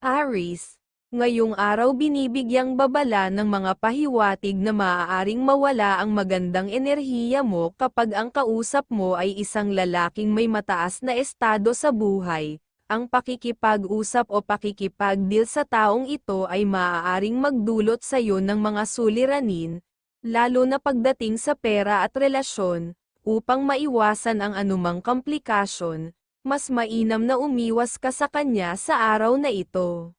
Aris, ngayong araw binibigyang babala ng mga pahiwatig na maaaring mawala ang magandang enerhiya mo kapag ang kausap mo ay isang lalaking may mataas na estado sa buhay. Ang pakikipag-usap o pakikipag-deal sa taong ito ay maaaring magdulot sa iyo ng mga suliranin, lalo na pagdating sa pera at relasyon, upang maiwasan ang anumang komplikasyon, mas mainam na umiwas ka sa kanya sa araw na ito.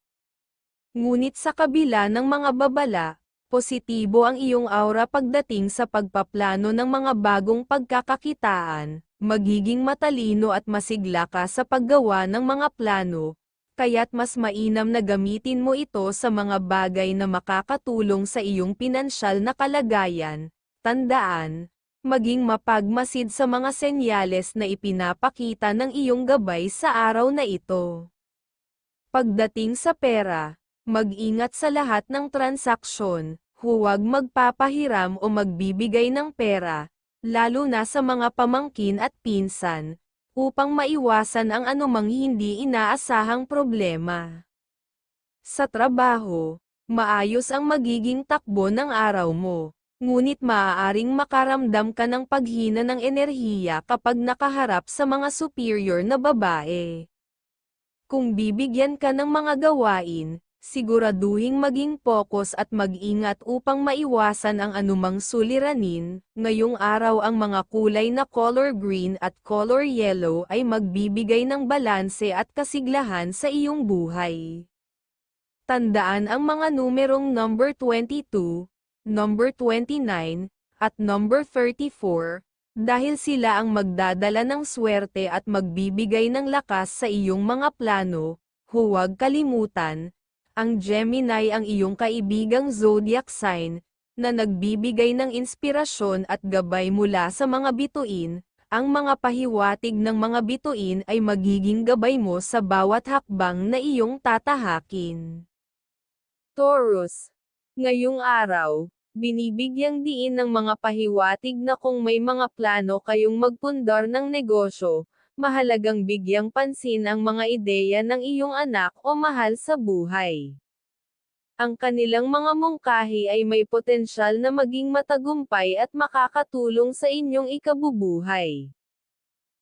Ngunit sa kabila ng mga babala, positibo ang iyong aura pagdating sa pagpaplano ng mga bagong pagkakakitaan, magiging matalino at masigla ka sa paggawa ng mga plano, kaya't mas mainam na gamitin mo ito sa mga bagay na makakatulong sa iyong pinansyal na kalagayan. Tandaan, maging mapagmasid sa mga senyales na ipinapakita ng iyong gabay sa araw na ito. Pagdating sa pera, mag-ingat sa lahat ng transaksyon, huwag magpapahiram o magbibigay ng pera, lalo na sa mga pamangkin at pinsan, upang maiwasan ang anumang hindi inaasahang problema. Sa trabaho, maayos ang magiging takbo ng araw mo ngunit maaaring makaramdam ka ng paghina ng enerhiya kapag nakaharap sa mga superior na babae. Kung bibigyan ka ng mga gawain, siguraduhing maging focus at mag-ingat upang maiwasan ang anumang suliranin. Ngayong araw ang mga kulay na color green at color yellow ay magbibigay ng balanse at kasiglahan sa iyong buhay. Tandaan ang mga numerong number 22, number 29, at number 34, dahil sila ang magdadala ng swerte at magbibigay ng lakas sa iyong mga plano, huwag kalimutan, ang Gemini ang iyong kaibigang zodiac sign, na nagbibigay ng inspirasyon at gabay mula sa mga bituin, ang mga pahiwatig ng mga bituin ay magiging gabay mo sa bawat hakbang na iyong tatahakin. Taurus Ngayong araw, binibigyang diin ng mga pahiwatig na kung may mga plano kayong magpundar ng negosyo, mahalagang bigyang pansin ang mga ideya ng iyong anak o mahal sa buhay. Ang kanilang mga mungkahi ay may potensyal na maging matagumpay at makakatulong sa inyong ikabubuhay.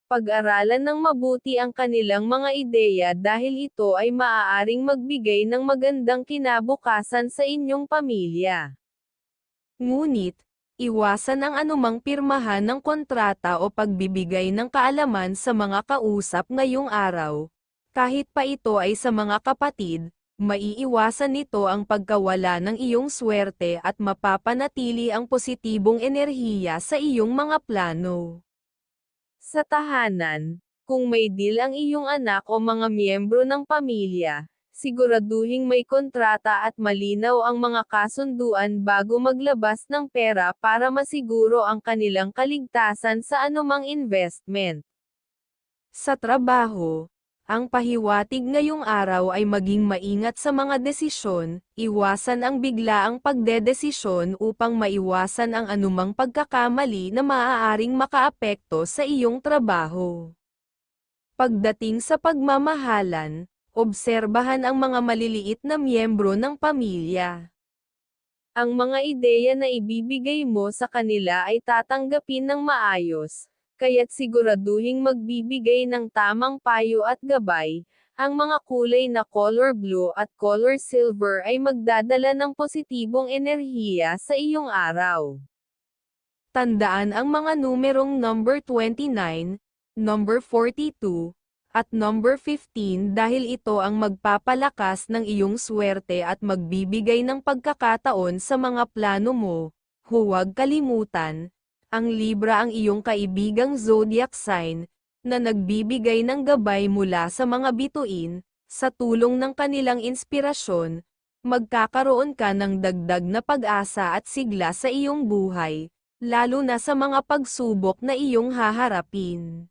Pag-aralan ng mabuti ang kanilang mga ideya dahil ito ay maaaring magbigay ng magandang kinabukasan sa inyong pamilya. Ngunit, iwasan ang anumang pirmahan ng kontrata o pagbibigay ng kaalaman sa mga kausap ngayong araw. Kahit pa ito ay sa mga kapatid, maiiwasan nito ang pagkawala ng iyong swerte at mapapanatili ang positibong enerhiya sa iyong mga plano. Sa tahanan, kung may deal ang iyong anak o mga miyembro ng pamilya, siguraduhing may kontrata at malinaw ang mga kasunduan bago maglabas ng pera para masiguro ang kanilang kaligtasan sa anumang investment. Sa trabaho, ang pahiwatig ngayong araw ay maging maingat sa mga desisyon, iwasan ang biglaang pagdedesisyon upang maiwasan ang anumang pagkakamali na maaaring makaapekto sa iyong trabaho. Pagdating sa pagmamahalan, obserbahan ang mga maliliit na miyembro ng pamilya. Ang mga ideya na ibibigay mo sa kanila ay tatanggapin ng maayos, kaya't siguraduhing magbibigay ng tamang payo at gabay, ang mga kulay na color blue at color silver ay magdadala ng positibong enerhiya sa iyong araw. Tandaan ang mga numerong number 29, number 42, at number 15 dahil ito ang magpapalakas ng iyong swerte at magbibigay ng pagkakataon sa mga plano mo. Huwag kalimutan, ang Libra ang iyong kaibigang zodiac sign, na nagbibigay ng gabay mula sa mga bituin, sa tulong ng kanilang inspirasyon, magkakaroon ka ng dagdag na pag-asa at sigla sa iyong buhay, lalo na sa mga pagsubok na iyong haharapin.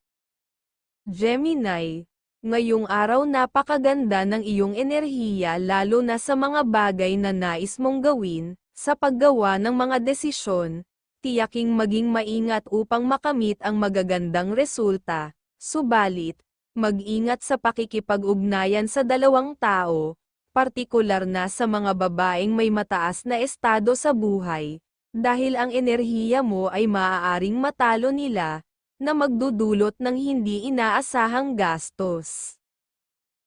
Gemini, ngayong araw napakaganda ng iyong enerhiya lalo na sa mga bagay na nais mong gawin, Sa paggawa ng mga desisyon, tiyaking maging maingat upang makamit ang magagandang resulta, subalit, mag-ingat sa pakikipag-ugnayan sa dalawang tao, partikular na sa mga babaeng may mataas na estado sa buhay, dahil ang enerhiya mo ay maaaring matalo nila, na magdudulot ng hindi inaasahang gastos.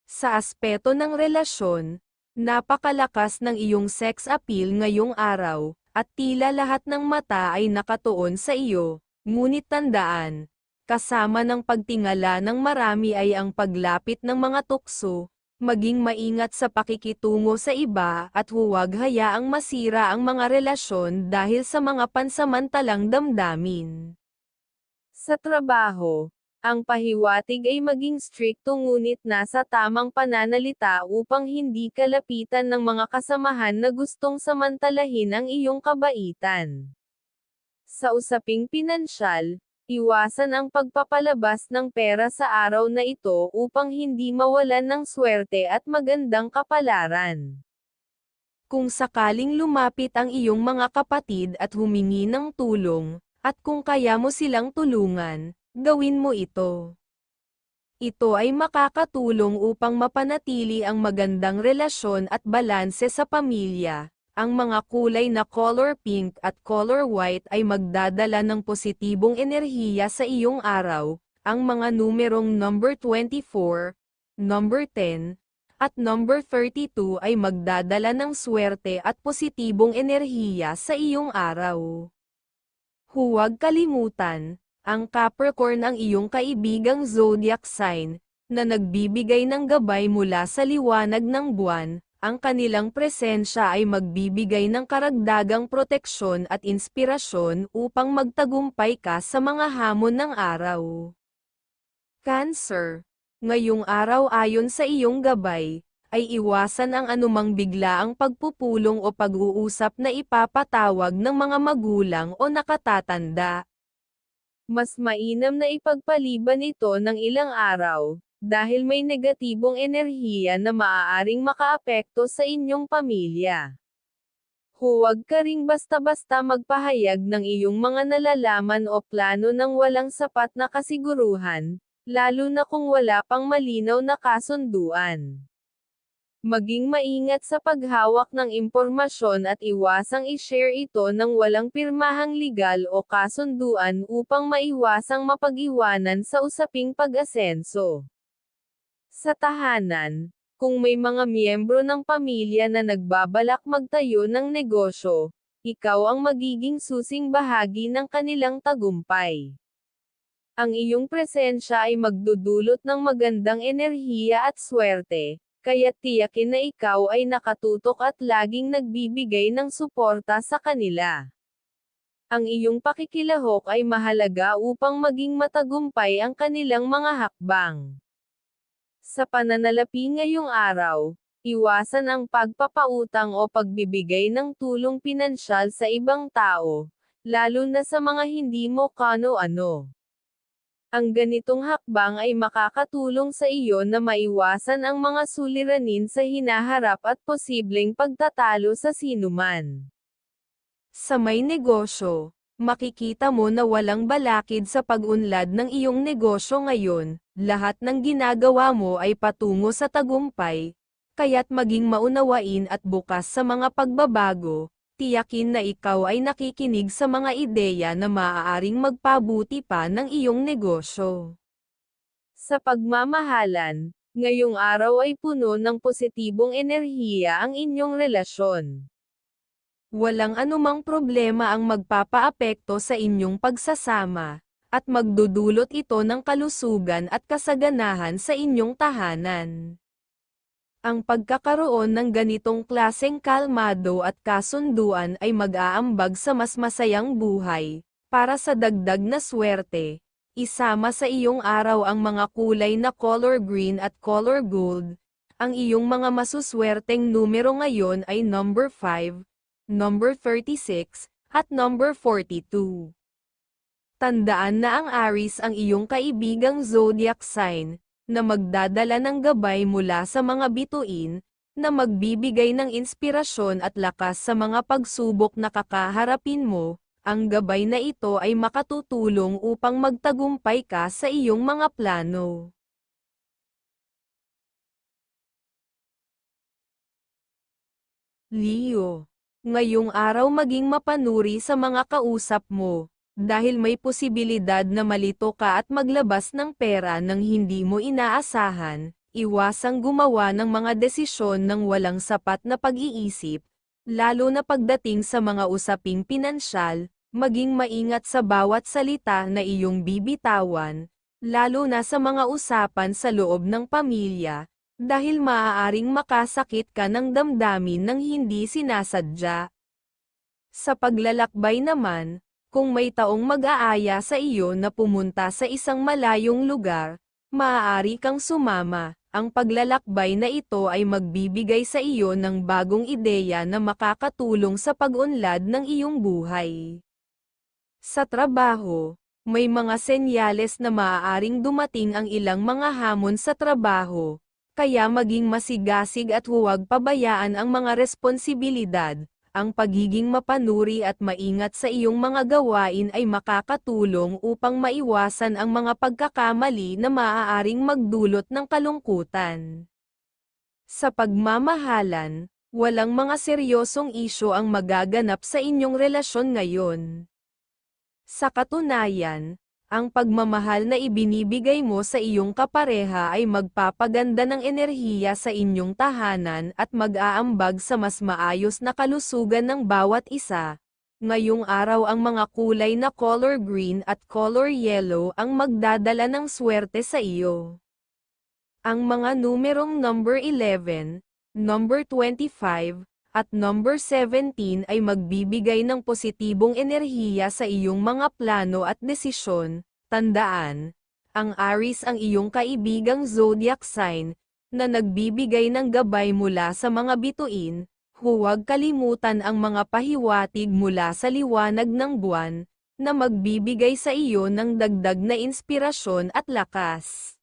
Sa aspeto ng relasyon, napakalakas ng iyong sex appeal ngayong araw, at tila lahat ng mata ay nakatuon sa iyo, ngunit tandaan, kasama ng pagtingala ng marami ay ang paglapit ng mga tukso, maging maingat sa pakikitungo sa iba at huwag hayaang masira ang mga relasyon dahil sa mga pansamantalang damdamin. Sa trabaho, ang pahiwatig ay maging strikto ngunit nasa tamang pananalita upang hindi kalapitan ng mga kasamahan na gustong samantalahin ang iyong kabaitan. Sa usaping pinansyal, iwasan ang pagpapalabas ng pera sa araw na ito upang hindi mawalan ng swerte at magandang kapalaran. Kung sakaling lumapit ang iyong mga kapatid at humingi ng tulong, at kung kaya mo silang tulungan, gawin mo ito. Ito ay makakatulong upang mapanatili ang magandang relasyon at balanse sa pamilya. Ang mga kulay na color pink at color white ay magdadala ng positibong enerhiya sa iyong araw. Ang mga numerong number 24, number 10, at number 32 ay magdadala ng swerte at positibong enerhiya sa iyong araw. Huwag kalimutan, ang Capricorn ang iyong kaibigang zodiac sign, na nagbibigay ng gabay mula sa liwanag ng buwan, ang kanilang presensya ay magbibigay ng karagdagang proteksyon at inspirasyon upang magtagumpay ka sa mga hamon ng araw. Cancer, ngayong araw ayon sa iyong gabay, ay iwasan ang anumang biglaang pagpupulong o pag-uusap na ipapatawag ng mga magulang o nakatatanda mas mainam na ipagpaliban ito ng ilang araw, dahil may negatibong enerhiya na maaaring makaapekto sa inyong pamilya. Huwag ka ring basta-basta magpahayag ng iyong mga nalalaman o plano ng walang sapat na kasiguruhan, lalo na kung wala pang malinaw na kasunduan. Maging maingat sa paghawak ng impormasyon at iwasang i-share ito ng walang pirmahang legal o kasunduan upang maiwasang mapag-iwanan sa usaping pag-asenso. Sa tahanan, kung may mga miyembro ng pamilya na nagbabalak magtayo ng negosyo, ikaw ang magiging susing bahagi ng kanilang tagumpay. Ang iyong presensya ay magdudulot ng magandang enerhiya at swerte, kaya tiyakin na ikaw ay nakatutok at laging nagbibigay ng suporta sa kanila. Ang iyong pakikilahok ay mahalaga upang maging matagumpay ang kanilang mga hakbang. Sa pananalapi ngayong araw, iwasan ang pagpapautang o pagbibigay ng tulong pinansyal sa ibang tao, lalo na sa mga hindi mo kano-ano. Ang ganitong hakbang ay makakatulong sa iyo na maiwasan ang mga suliranin sa hinaharap at posibleng pagtatalo sa sinuman. Sa may negosyo, makikita mo na walang balakid sa pag-unlad ng iyong negosyo ngayon, lahat ng ginagawa mo ay patungo sa tagumpay, kaya't maging maunawain at bukas sa mga pagbabago, tiyakin na ikaw ay nakikinig sa mga ideya na maaaring magpabuti pa ng iyong negosyo. Sa pagmamahalan, ngayong araw ay puno ng positibong enerhiya ang inyong relasyon. Walang anumang problema ang magpapaapekto sa inyong pagsasama, at magdudulot ito ng kalusugan at kasaganahan sa inyong tahanan. Ang pagkakaroon ng ganitong klaseng kalmado at kasunduan ay mag-aambag sa mas masayang buhay, para sa dagdag na swerte. Isama sa iyong araw ang mga kulay na color green at color gold. Ang iyong mga masuswerteng numero ngayon ay number 5, number 36, at number 42. Tandaan na ang Aries ang iyong kaibigang zodiac sign, na magdadala ng gabay mula sa mga bituin, na magbibigay ng inspirasyon at lakas sa mga pagsubok na kakaharapin mo, ang gabay na ito ay makatutulong upang magtagumpay ka sa iyong mga plano. Leo, ngayong araw maging mapanuri sa mga kausap mo, dahil may posibilidad na malito ka at maglabas ng pera nang hindi mo inaasahan, iwasang gumawa ng mga desisyon ng walang sapat na pag-iisip, lalo na pagdating sa mga usaping pinansyal, maging maingat sa bawat salita na iyong bibitawan, lalo na sa mga usapan sa loob ng pamilya, dahil maaaring makasakit ka ng damdamin ng hindi sinasadya. Sa paglalakbay naman, kung may taong mag-aaya sa iyo na pumunta sa isang malayong lugar, maaari kang sumama. Ang paglalakbay na ito ay magbibigay sa iyo ng bagong ideya na makakatulong sa pag-unlad ng iyong buhay. Sa trabaho, may mga senyales na maaaring dumating ang ilang mga hamon sa trabaho, kaya maging masigasig at huwag pabayaan ang mga responsibilidad. Ang pagiging mapanuri at maingat sa iyong mga gawain ay makakatulong upang maiwasan ang mga pagkakamali na maaaring magdulot ng kalungkutan. Sa pagmamahalan, walang mga seryosong isyo ang magaganap sa inyong relasyon ngayon. Sa katunayan, ang pagmamahal na ibinibigay mo sa iyong kapareha ay magpapaganda ng enerhiya sa inyong tahanan at mag-aambag sa mas maayos na kalusugan ng bawat isa. Ngayong araw ang mga kulay na color green at color yellow ang magdadala ng swerte sa iyo. Ang mga numerong number 11, number 25, at number 17 ay magbibigay ng positibong enerhiya sa iyong mga plano at desisyon. Tandaan, ang Aries ang iyong kaibigang zodiac sign, na nagbibigay ng gabay mula sa mga bituin, huwag kalimutan ang mga pahiwatig mula sa liwanag ng buwan, na magbibigay sa iyo ng dagdag na inspirasyon at lakas.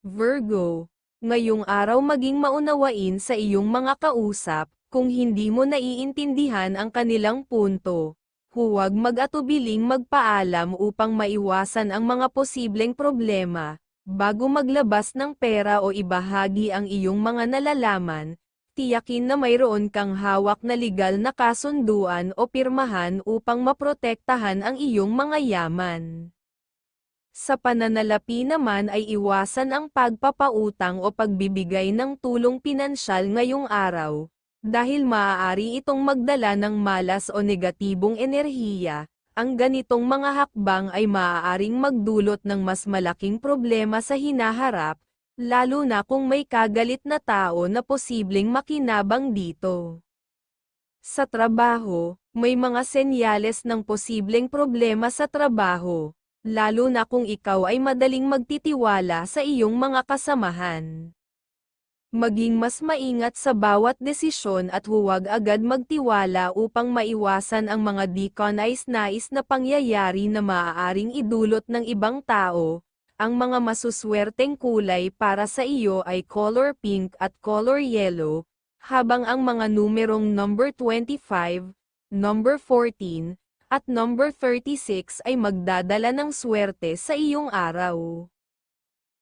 Virgo, ngayong araw maging maunawain sa iyong mga kausap, kung hindi mo naiintindihan ang kanilang punto, huwag mag-atubiling magpaalam upang maiwasan ang mga posibleng problema. Bago maglabas ng pera o ibahagi ang iyong mga nalalaman, tiyakin na mayroon kang hawak na legal na kasunduan o pirmahan upang maprotektahan ang iyong mga yaman. Sa pananalapi naman ay iwasan ang pagpapautang o pagbibigay ng tulong pinansyal ngayong araw, dahil maaari itong magdala ng malas o negatibong enerhiya, ang ganitong mga hakbang ay maaaring magdulot ng mas malaking problema sa hinaharap, lalo na kung may kagalit na tao na posibleng makinabang dito. Sa trabaho, may mga senyales ng posibleng problema sa trabaho, lalo na kung ikaw ay madaling magtitiwala sa iyong mga kasamahan. Maging mas maingat sa bawat desisyon at huwag agad magtiwala upang maiwasan ang mga di nais na pangyayari na maaaring idulot ng ibang tao. Ang mga masuswerteng kulay para sa iyo ay color pink at color yellow, habang ang mga numerong number 25, number 14, at number 36 ay magdadala ng swerte sa iyong araw.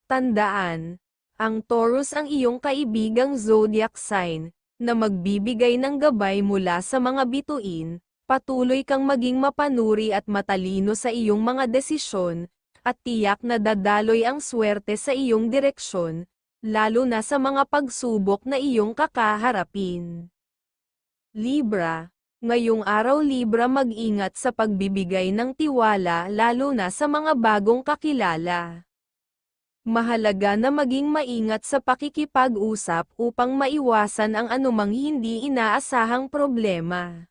Tandaan, ang Taurus ang iyong kaibigang zodiac sign, na magbibigay ng gabay mula sa mga bituin, patuloy kang maging mapanuri at matalino sa iyong mga desisyon, at tiyak na dadaloy ang swerte sa iyong direksyon, lalo na sa mga pagsubok na iyong kakaharapin. Libra, ngayong araw Libra mag-ingat sa pagbibigay ng tiwala lalo na sa mga bagong kakilala. Mahalaga na maging maingat sa pakikipag-usap upang maiwasan ang anumang hindi inaasahang problema.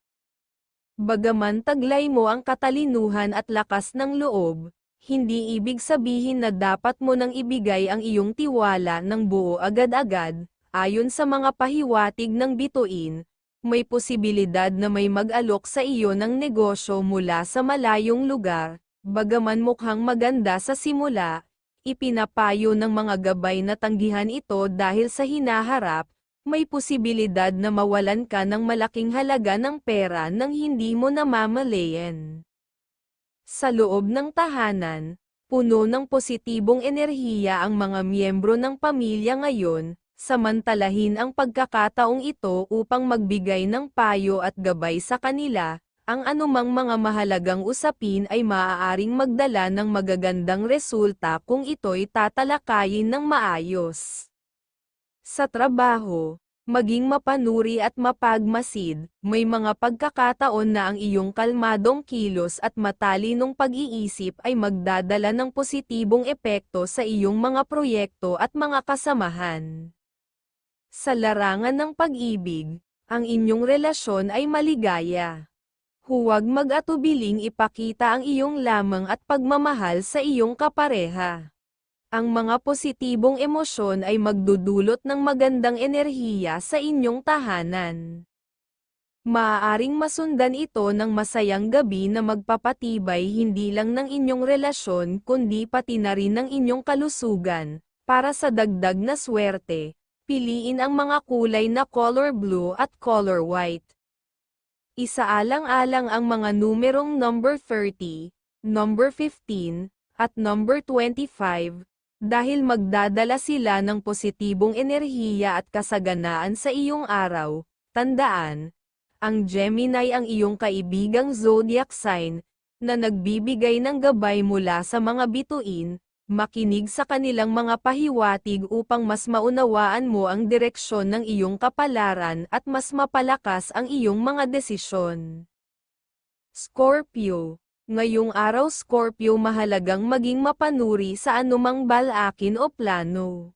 Bagaman taglay mo ang katalinuhan at lakas ng loob, hindi ibig sabihin na dapat mo nang ibigay ang iyong tiwala ng buo agad-agad, ayon sa mga pahiwatig ng bituin, may posibilidad na may mag-alok sa iyo ng negosyo mula sa malayong lugar, bagaman mukhang maganda sa simula, ipinapayo ng mga gabay na tanggihan ito dahil sa hinaharap, may posibilidad na mawalan ka ng malaking halaga ng pera nang hindi mo namamalayan. Sa loob ng tahanan, puno ng positibong enerhiya ang mga miyembro ng pamilya ngayon, samantalahin ang pagkakataong ito upang magbigay ng payo at gabay sa kanila, ang anumang mga mahalagang usapin ay maaaring magdala ng magagandang resulta kung ito'y tatalakayin ng maayos. Sa trabaho, maging mapanuri at mapagmasid, may mga pagkakataon na ang iyong kalmadong kilos at matalinong pag-iisip ay magdadala ng positibong epekto sa iyong mga proyekto at mga kasamahan. Sa larangan ng pag-ibig, ang inyong relasyon ay maligaya. Huwag mag-atubiling ipakita ang iyong lamang at pagmamahal sa iyong kapareha. Ang mga positibong emosyon ay magdudulot ng magandang enerhiya sa inyong tahanan. Maaaring masundan ito ng masayang gabi na magpapatibay hindi lang ng inyong relasyon kundi pati na rin ng inyong kalusugan. Para sa dagdag na swerte, piliin ang mga kulay na color blue at color white. Isaalang-alang ang mga numerong number 30, number 15, at number 25, dahil magdadala sila ng positibong enerhiya at kasaganaan sa iyong araw. Tandaan, ang Gemini ang iyong kaibigang zodiac sign, na nagbibigay ng gabay mula sa mga bituin, makinig sa kanilang mga pahiwatig upang mas maunawaan mo ang direksyon ng iyong kapalaran at mas mapalakas ang iyong mga desisyon. Scorpio Ngayong araw Scorpio mahalagang maging mapanuri sa anumang balakin o plano.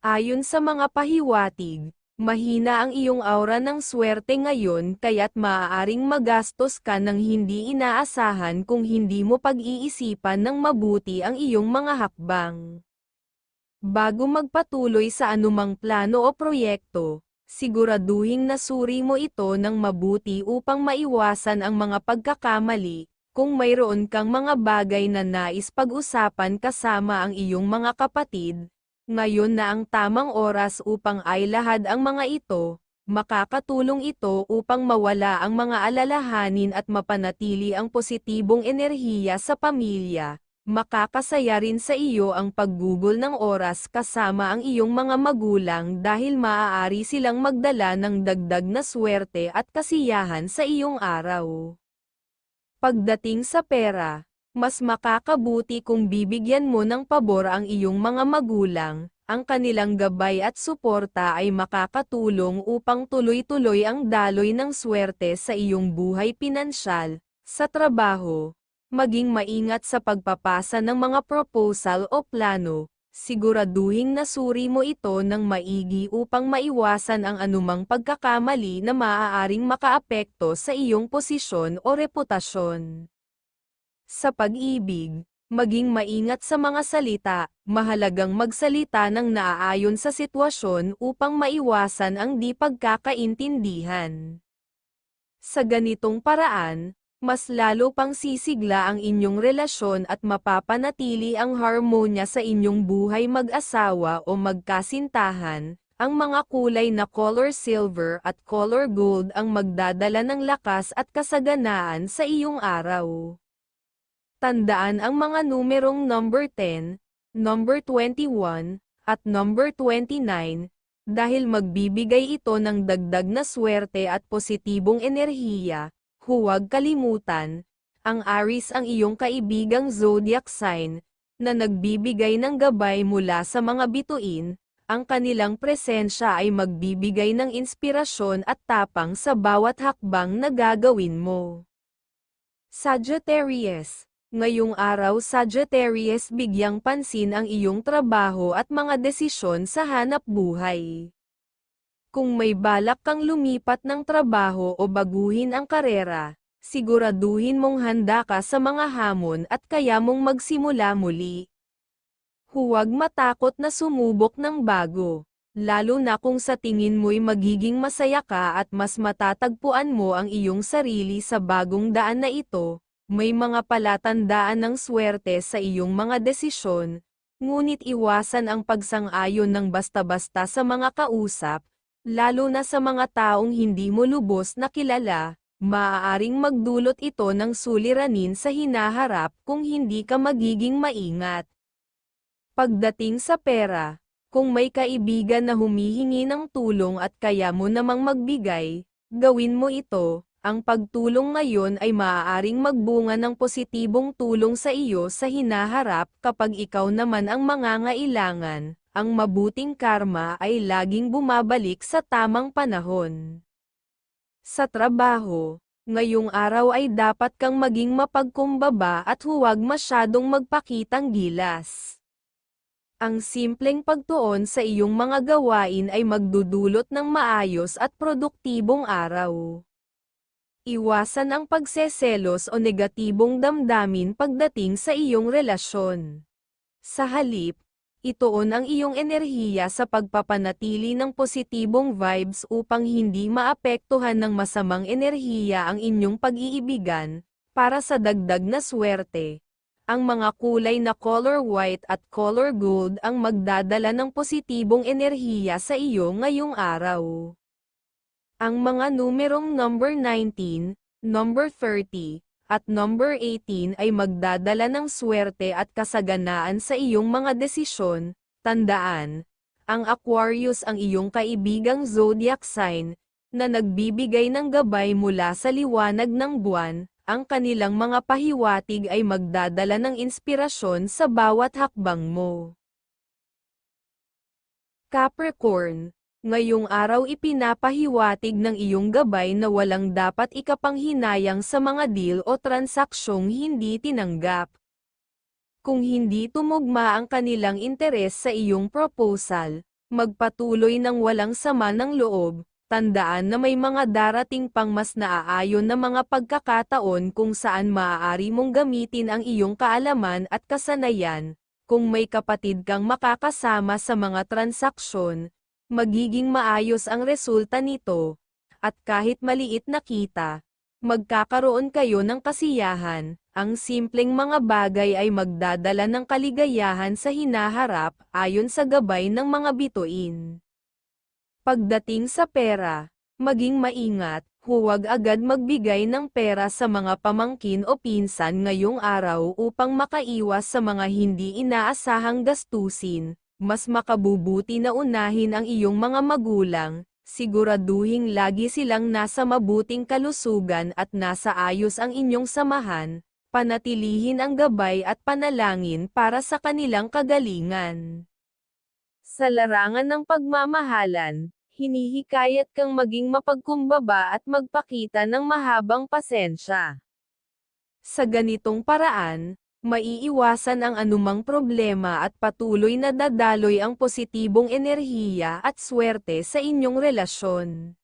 Ayon sa mga pahiwatig, mahina ang iyong aura ng swerte ngayon kaya't maaaring magastos ka ng hindi inaasahan kung hindi mo pag-iisipan ng mabuti ang iyong mga hakbang. Bago magpatuloy sa anumang plano o proyekto, siguraduhing nasuri mo ito ng mabuti upang maiwasan ang mga pagkakamali, kung mayroon kang mga bagay na nais pag-usapan kasama ang iyong mga kapatid, ngayon na ang tamang oras upang ay lahad ang mga ito, makakatulong ito upang mawala ang mga alalahanin at mapanatili ang positibong enerhiya sa pamilya. Makakasaya rin sa iyo ang paggugol ng oras kasama ang iyong mga magulang dahil maaari silang magdala ng dagdag na swerte at kasiyahan sa iyong araw. Pagdating sa pera, mas makakabuti kung bibigyan mo ng pabor ang iyong mga magulang, ang kanilang gabay at suporta ay makakatulong upang tuloy-tuloy ang daloy ng swerte sa iyong buhay pinansyal, sa trabaho, maging maingat sa pagpapasa ng mga proposal o plano, siguraduhing nasuri mo ito ng maigi upang maiwasan ang anumang pagkakamali na maaaring makaapekto sa iyong posisyon o reputasyon. Sa pag-ibig, maging maingat sa mga salita, mahalagang magsalita ng naaayon sa sitwasyon upang maiwasan ang di pagkakaintindihan. Sa ganitong paraan, mas lalo pang sisigla ang inyong relasyon at mapapanatili ang harmonya sa inyong buhay mag-asawa o magkasintahan. Ang mga kulay na color silver at color gold ang magdadala ng lakas at kasaganaan sa iyong araw. Tandaan ang mga numerong number 10, number 21, at number 29, dahil magbibigay ito ng dagdag na swerte at positibong enerhiya, Huwag kalimutan, ang Aries ang iyong kaibigang zodiac sign, na nagbibigay ng gabay mula sa mga bituin, ang kanilang presensya ay magbibigay ng inspirasyon at tapang sa bawat hakbang na gagawin mo. Sagittarius Ngayong araw Sagittarius bigyang pansin ang iyong trabaho at mga desisyon sa hanap buhay. Kung may balak kang lumipat ng trabaho o baguhin ang karera, siguraduhin mong handa ka sa mga hamon at kaya mong magsimula muli. Huwag matakot na sumubok ng bago, lalo na kung sa tingin mo'y magiging masaya ka at mas matatagpuan mo ang iyong sarili sa bagong daan na ito, may mga palatandaan ng swerte sa iyong mga desisyon, ngunit iwasan ang pagsang-ayon ng basta-basta sa mga kausap, Lalo na sa mga taong hindi mo lubos na kilala, maaaring magdulot ito ng suliranin sa hinaharap kung hindi ka magiging maingat. Pagdating sa pera, kung may kaibigan na humihingi ng tulong at kaya mo namang magbigay, gawin mo ito, ang pagtulong ngayon ay maaaring magbunga ng positibong tulong sa iyo sa hinaharap kapag ikaw naman ang mangangailangan, ang mabuting karma ay laging bumabalik sa tamang panahon. Sa trabaho, ngayong araw ay dapat kang maging mapagkumbaba at huwag masyadong magpakitang gilas. Ang simpleng pagtuon sa iyong mga gawain ay magdudulot ng maayos at produktibong araw. Iwasan ang pagseselos o negatibong damdamin pagdating sa iyong relasyon. Sa halip, ituon ang iyong enerhiya sa pagpapanatili ng positibong vibes upang hindi maapektuhan ng masamang enerhiya ang inyong pag-iibigan, para sa dagdag na swerte. Ang mga kulay na color white at color gold ang magdadala ng positibong enerhiya sa iyo ngayong araw. Ang mga numerong number 19, number 30, at number 18 ay magdadala ng swerte at kasaganaan sa iyong mga desisyon. Tandaan, ang Aquarius ang iyong kaibigang zodiac sign, na nagbibigay ng gabay mula sa liwanag ng buwan, ang kanilang mga pahiwatig ay magdadala ng inspirasyon sa bawat hakbang mo. Capricorn, ngayong araw ipinapahiwatig ng iyong gabay na walang dapat ikapanghinayang sa mga deal o transaksyong hindi tinanggap. Kung hindi tumugma ang kanilang interes sa iyong proposal, magpatuloy ng walang sama ng loob, tandaan na may mga darating pang mas naaayon na mga pagkakataon kung saan maaari mong gamitin ang iyong kaalaman at kasanayan, kung may kapatid kang makakasama sa mga transaksyon, magiging maayos ang resulta nito, at kahit maliit na kita, magkakaroon kayo ng kasiyahan, ang simpleng mga bagay ay magdadala ng kaligayahan sa hinaharap ayon sa gabay ng mga bituin. Pagdating sa pera, maging maingat, huwag agad magbigay ng pera sa mga pamangkin o pinsan ngayong araw upang makaiwas sa mga hindi inaasahang gastusin, mas makabubuti na unahin ang iyong mga magulang, siguraduhing lagi silang nasa mabuting kalusugan at nasa ayos ang inyong samahan, panatilihin ang gabay at panalangin para sa kanilang kagalingan. Sa larangan ng pagmamahalan, hinihikayat kang maging mapagkumbaba at magpakita ng mahabang pasensya. Sa ganitong paraan, maiiwasan ang anumang problema at patuloy na dadaloy ang positibong enerhiya at swerte sa inyong relasyon.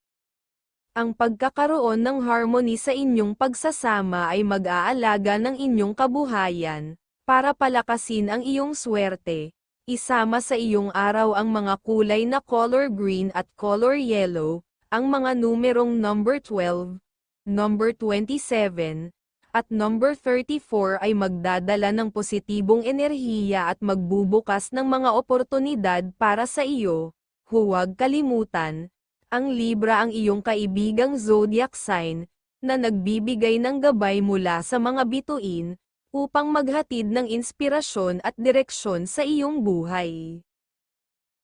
Ang pagkakaroon ng harmony sa inyong pagsasama ay mag-aalaga ng inyong kabuhayan, para palakasin ang iyong swerte, Isama sa iyong araw ang mga kulay na color green at color yellow, ang mga numerong number 12, number 27, at number 34 ay magdadala ng positibong enerhiya at magbubukas ng mga oportunidad para sa iyo. Huwag kalimutan, ang Libra ang iyong kaibigang zodiac sign, na nagbibigay ng gabay mula sa mga bituin, upang maghatid ng inspirasyon at direksyon sa iyong buhay.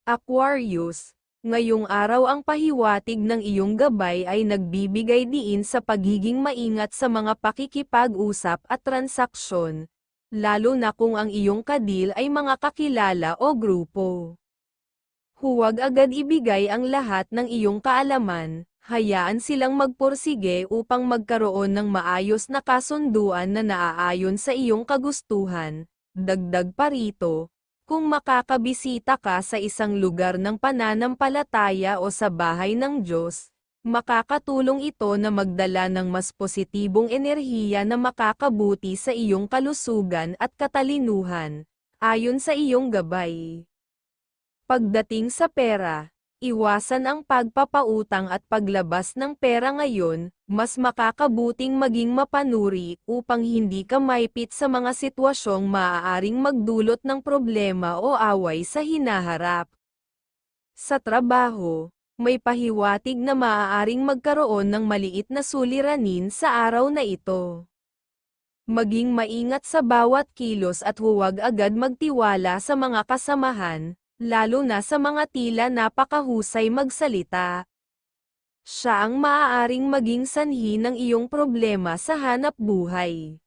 Aquarius, ngayong araw ang pahiwatig ng iyong gabay ay nagbibigay diin sa pagiging maingat sa mga pakikipag-usap at transaksyon, lalo na kung ang iyong kadil ay mga kakilala o grupo. Huwag agad ibigay ang lahat ng iyong kaalaman, hayaan silang magpursige upang magkaroon ng maayos na kasunduan na naaayon sa iyong kagustuhan. Dagdag pa rito, kung makakabisita ka sa isang lugar ng pananampalataya o sa bahay ng Diyos, makakatulong ito na magdala ng mas positibong enerhiya na makakabuti sa iyong kalusugan at katalinuhan, ayon sa iyong gabay. Pagdating sa pera, Iwasan ang pagpapautang at paglabas ng pera ngayon, mas makakabuting maging mapanuri upang hindi ka maipit sa mga sitwasyong maaaring magdulot ng problema o away sa hinaharap. Sa trabaho, may pahiwatig na maaaring magkaroon ng maliit na suliranin sa araw na ito. Maging maingat sa bawat kilos at huwag agad magtiwala sa mga kasamahan, lalo na sa mga tila napakahusay magsalita. Siya ang maaaring maging sanhi ng iyong problema sa hanap buhay.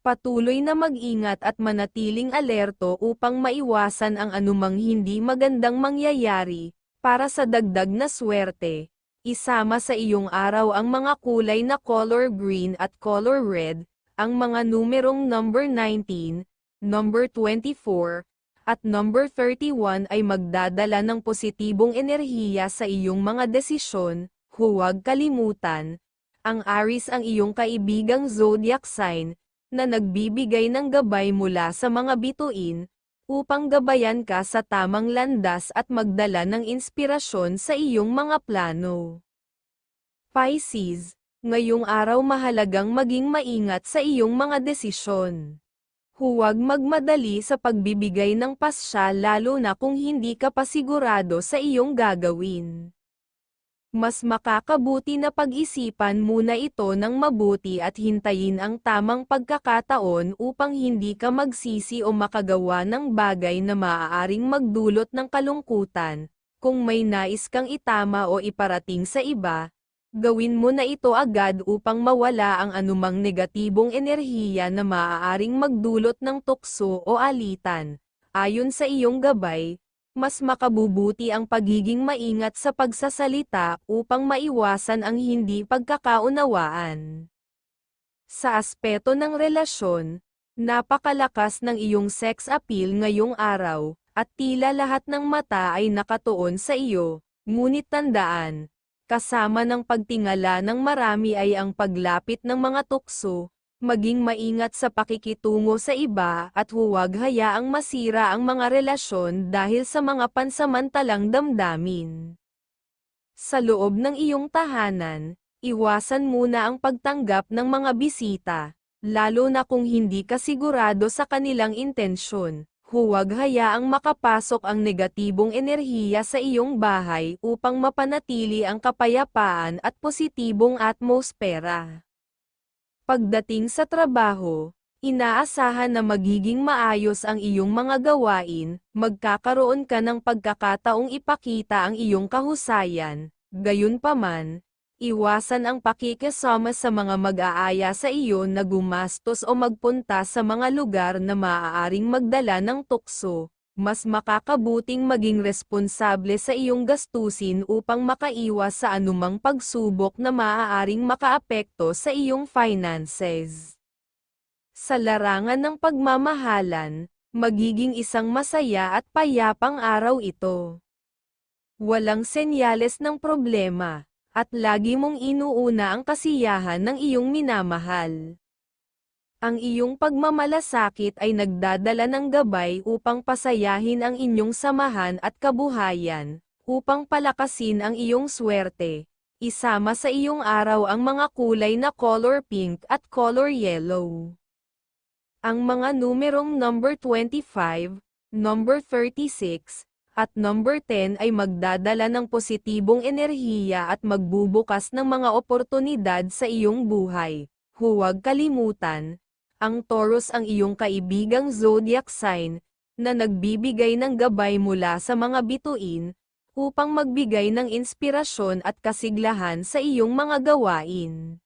Patuloy na mag-ingat at manatiling alerto upang maiwasan ang anumang hindi magandang mangyayari, para sa dagdag na swerte. Isama sa iyong araw ang mga kulay na color green at color red, ang mga numerong number 19, number 24, at number 31 ay magdadala ng positibong enerhiya sa iyong mga desisyon, huwag kalimutan. Ang Aries ang iyong kaibigang zodiac sign, na nagbibigay ng gabay mula sa mga bituin, upang gabayan ka sa tamang landas at magdala ng inspirasyon sa iyong mga plano. Pisces, ngayong araw mahalagang maging maingat sa iyong mga desisyon. Huwag magmadali sa pagbibigay ng pasya lalo na kung hindi ka pa sigurado sa iyong gagawin mas makakabuti na pag-isipan muna ito ng mabuti at hintayin ang tamang pagkakataon upang hindi ka magsisi o makagawa ng bagay na maaaring magdulot ng kalungkutan. Kung may nais kang itama o iparating sa iba, gawin mo na ito agad upang mawala ang anumang negatibong enerhiya na maaaring magdulot ng tukso o alitan. Ayon sa iyong gabay, mas makabubuti ang pagiging maingat sa pagsasalita upang maiwasan ang hindi pagkakaunawaan. Sa aspeto ng relasyon, napakalakas ng iyong sex appeal ngayong araw, at tila lahat ng mata ay nakatuon sa iyo, ngunit tandaan, kasama ng pagtingala ng marami ay ang paglapit ng mga tukso, maging maingat sa pakikitungo sa iba at huwag hayaang masira ang mga relasyon dahil sa mga pansamantalang damdamin. Sa loob ng iyong tahanan, iwasan muna ang pagtanggap ng mga bisita, lalo na kung hindi ka sigurado sa kanilang intensyon. Huwag hayaang makapasok ang negatibong enerhiya sa iyong bahay upang mapanatili ang kapayapaan at positibong atmosfera. Pagdating sa trabaho, inaasahan na magiging maayos ang iyong mga gawain, magkakaroon ka ng pagkakataong ipakita ang iyong kahusayan, gayunpaman, iwasan ang pakikisama sa mga mag-aaya sa iyo na gumastos o magpunta sa mga lugar na maaaring magdala ng tukso, mas makakabuting maging responsable sa iyong gastusin upang makaiwas sa anumang pagsubok na maaaring makaapekto sa iyong finances. Sa larangan ng pagmamahalan, magiging isang masaya at payapang araw ito. Walang senyales ng problema, at lagi mong inuuna ang kasiyahan ng iyong minamahal ang iyong pagmamalasakit ay nagdadala ng gabay upang pasayahin ang inyong samahan at kabuhayan, upang palakasin ang iyong swerte. Isama sa iyong araw ang mga kulay na color pink at color yellow. Ang mga numerong number 25, number 36, at number 10 ay magdadala ng positibong enerhiya at magbubukas ng mga oportunidad sa iyong buhay. Huwag kalimutan, ang Taurus ang iyong kaibigang zodiac sign, na nagbibigay ng gabay mula sa mga bituin, upang magbigay ng inspirasyon at kasiglahan sa iyong mga gawain.